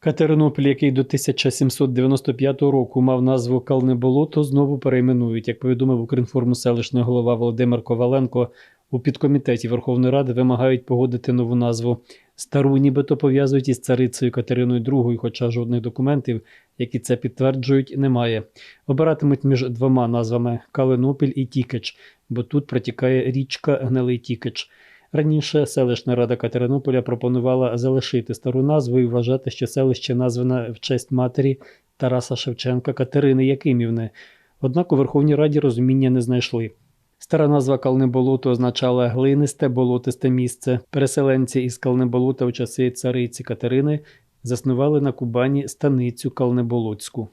Катеринополь, який до 1795 року мав назву Калне Болото, знову перейменують. Як повідомив Укрінформу селищний голова Володимир Коваленко, у підкомітеті Верховної Ради вимагають погодити нову назву. Стару нібито пов'язують із царицею Катериною II, хоча жодних документів, які це підтверджують, немає. Обиратимуть між двома назвами Калинопіль і Тікич, бо тут протікає річка Гнилий Тікич. Раніше селищна рада Катеринополя пропонувала залишити стару назву і вважати, що селище назване в честь матері Тараса Шевченка Катерини Якимівни. Однак у Верховній Раді розуміння не знайшли. Стара назва Калнеболото означала глинисте, болотисте місце. Переселенці із Калнеболота у часи цариці Катерини заснували на Кубані станицю Калнеболоцьку.